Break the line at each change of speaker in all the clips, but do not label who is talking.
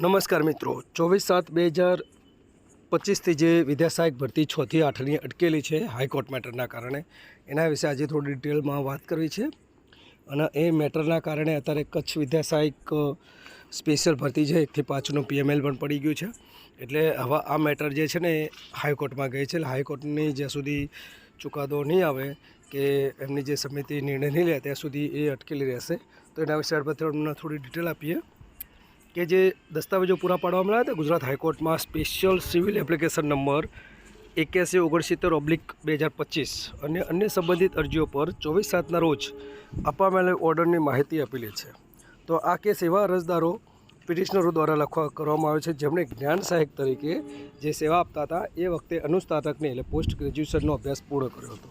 નમસ્કાર મિત્રો. ચોવીસ સાત બે હજાર પચીસથી જે વિદ્યા સહાયક ભરતી છથી આઠની અટકેલી છે હાઈકોર્ટ મેટરના કારણે, એના વિશે આજે થોડી ડિટેલમાં વાત કરવી છે. અને એ મેટરના કારણે અત્યારે કચ્છ વિદ્યા સહાયક સ્પેશિયલ ભરતી છે, એકથી પાંચનું પીએમએલ પણ પડી ગયું છે. એટલે હવે આ મેટર જે છે ને એ હાઈકોર્ટમાં ગઈ છે. એટલે હાઈકોર્ટની જ્યાં સુધી ચુકાદો નહીં આવે કે એમની જે સમિતિ નિર્ણય નહીં લે, ત્યાં સુધી એ અટકેલી રહેશે. તો એના વિશે આપણે થોડી ડિટેલ આપીએ. કે જે દસ્તાવેજો પૂરા પાડવામાં આવ્યા હતા, ગુજરાત હાઈકોર્ટમાં સ્પેશિયલ સિવિલ એપ્લિકેશન નંબર એક્યાસી ઓગણસિત્તેર ઓબ્લિક બે હજાર પચીસ અને અન્ય સંબંધિત અરજીઓ પર ચોવીસ સાતના રોજ આપવામાં આવેલ ઓર્ડરની માહિતી આપેલી છે. તો આ કેસ એવા અરજદારો, પિટિશનરો દ્વારા લખવા કરવામાં આવે છે, જેમણે જ્ઞાન સહાયક તરીકે જે સેવા આપતા હતા, એ વખતે અનુસ્નાતકને એટલે પોસ્ટ ગ્રેજ્યુએશનનો અભ્યાસ પૂર્ણ કર્યો હતો.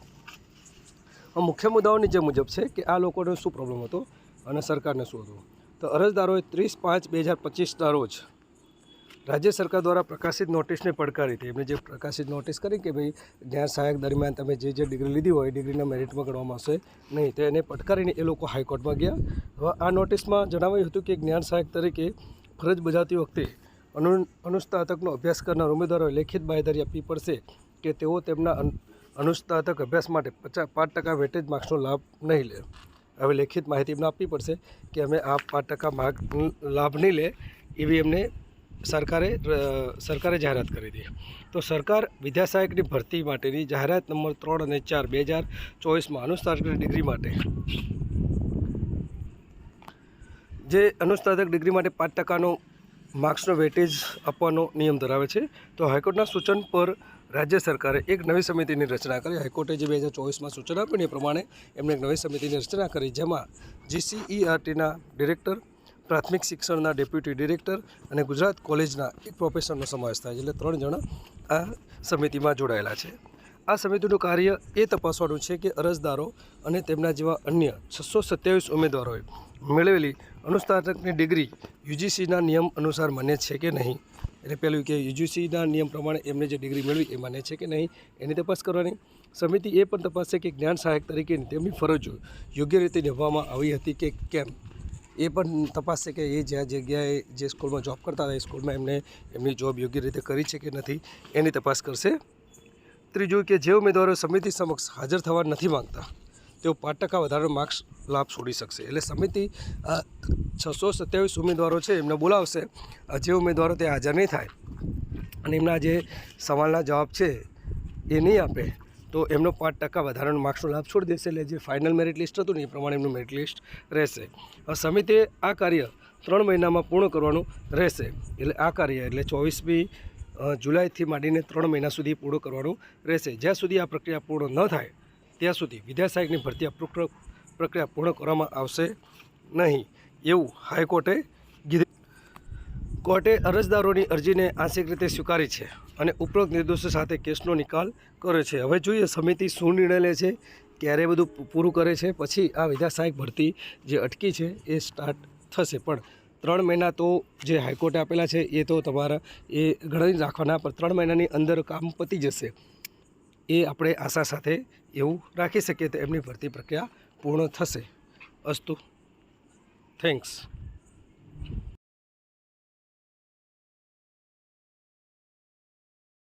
મુખ્ય મુદ્દાઓની જે મુજબ છે કે આ લોકોને શું પ્રોબ્લેમ હતો અને સરકારને શું હતું? તો અરજદારોએ ત્રીસ પાંચ બે હજાર પચીસના રોજ રાજ્ય સરકાર દ્વારા પ્રકાશિત નોટિસને પડકારી હતી. એમણે જે પ્રકાશિત નોટિસ કરી કે ભાઈ જ્ઞાન સહાયક દરમિયાન તમે જે જે ડિગ્રી લીધી હોય ડિગ્રીના મેરિટમાં ગણવામાં આવશે નહીં. તો એને પડકારીને એ લોકો હાઈકોર્ટમાં ગયા. હવે આ નોટિસમાં જણાવાયું હતું કે જ્ઞાન સહાયક તરીકે ફરજ બજાવતી વખતે અનુ અનુસ્નાતકનો અભ્યાસ કરનાર ઉમેદવારોએ લેખિત બાંયધરી આપવી પડશે કે તેઓ તેમના અન- અનુસ્નાતક અભ્યાસ માટે પચાસ, પાંચ ટકા વેટેજ માર્ક્સનો લાભ નહીં લે. હવે લેખિત માહિતી એમને આપવી પડશે કે અમે આ પાંચ ટકા માર્ગ લાભ નહીં લે એવી એમને સરકારે સરકારે જાહેરાત કરી દીધી. તો સરકાર વિદ્યા સહાયકની ભરતી માટેની જાહેરાત નંબર ત્રણ અને ચાર બે હજાર ચોવીસમાં અનુસ્નાતક ડિગ્રી માટે. જે અનુસ્નાતક ડિગ્રી માટે પાંચ ટકાનો માર્ક્સનો વેટેજ આપવાનો નિયમ ધરાવે છે. તો હાઈકોર્ટના સૂચન પર રાજ્ય સરકારે એક નવી સમિતિની રચના કરી. હાઈકોર્ટે જે બે હજાર ચોવીસમાં સૂચના આપ્યું એ પ્રમાણે એમણે એક નવી સમિતિની રચના કરી, જેમાં જીસીઈઆરટીના ડિરેક્ટર, પ્રાથમિક શિક્ષણના ડેપ્યુટી ડિરેક્ટર અને ગુજરાત કોલેજના એક પ્રોફેસરનો સમાવેશ થાય છે. એટલે ત્રણ જણા આ સમિતિમાં જોડાયેલા છે. આ સમિતિનું કાર્ય એ તપાસવાનું છે કે અરજદારો અને તેમના જેવા અન્ય છસો સત્યાવીસ ઉમેદવારોએ મેળવેલી અનુસ્નાતકની ડિગ્રી યુજીસીના નિયમ અનુસાર માન્ય છે કે નહીં. એટલે પહેલું કે યુજીસીના નિયમ પ્રમાણે એમને જે ડિગ્રી મેળવી, એ માન્ય છે કે નહીં, એની તપાસ કરવાની. સમિતિ એ પણ તપાસશે કે જ્ઞાન સહાયક તરીકેની તેમની ફરજો યોગ્ય રીતે નિભાવવામાં આવી હતી કે કેમ? એ પણ તપાસશે કે એ જ્યાં જગ્યાએ જે સ્કૂલમાં જોબ કરતા હતા, એ સ્કૂલમાં એમને એમની જોબ યોગ્ય રીતે કરી છે કે નથી, એની તપાસ કરશે. ત્રીજું કે જે ઉમેદવારો સમિતિ સમક્ષ હાજર થવા નથી માંગતા તેઓ પાંચ ટકા વધારાનો માર્ક્સ લાભ છોડી શકશે. એટલે સમિતિ છસો સત્યાવીસ ઉમેદવારો છે, એમને બોલાવશે. જે ઉમેદવારો તે હાજર નહીં થાય અને એમના જે સવાલના જવાબ છે એ નહીં આપે, તો એમનો પાંચ ટકા વધારાનો માર્ક્સનો લાભ છોડી દેશે. એટલે જે ફાઇનલ મેરિટ લિસ્ટ હતું ને એ પ્રમાણે એમનું મેરિટ લિસ્ટ રહેશે. સમિતિએ આ કાર્ય ત્રણ મહિનામાં પૂર્ણ કરવાનું રહેશે. એટલે આ કાર્ય એટલે ચોવીસમી જુલાઈથી માંડીને ત્રણ મહિના સુધી પૂર્ણ કરવાનું રહેશે. જ્યાં સુધી આ પ્રક્રિયા પૂર્ણ ન થાય ત્યાં સુધી વિદ્યા સહાયકની ભરતી પ્રક્રિયા પૂર્ણ કરવામાં આવશે નહીં એવું હાઈકોર્ટે કીધું. કોર્ટે અરજદારોની અરજીને આંશિક રીતે સ્વીકારી છે અને ઉપરોક્ત નિર્દોષો સાથે કેસનો નિકાલ કર્યો છે. હવે જોઈએ સમિતિ શું નિર્ણય લે છે, ક્યારે બધું પૂરું કરે છે, પછી આ વિદ્યા સહાયક ભરતી જે અટકી છે એ સ્ટાર્ટ થશે. પણ ત્રણ મહિના તો જે હાઈકોર્ટે આપેલા છે એ તો તમારા એ ગણતરી રાખવાના, પણ ત્રણ મહિનાની અંદર કામ પતી જશે. એ આપણે આશા સાથે એવું રાખી શકીએ તો એમની ભરતી પ્રક્રિયા પૂર્ણ થશે. અસ્તુ. થેન્ક્સ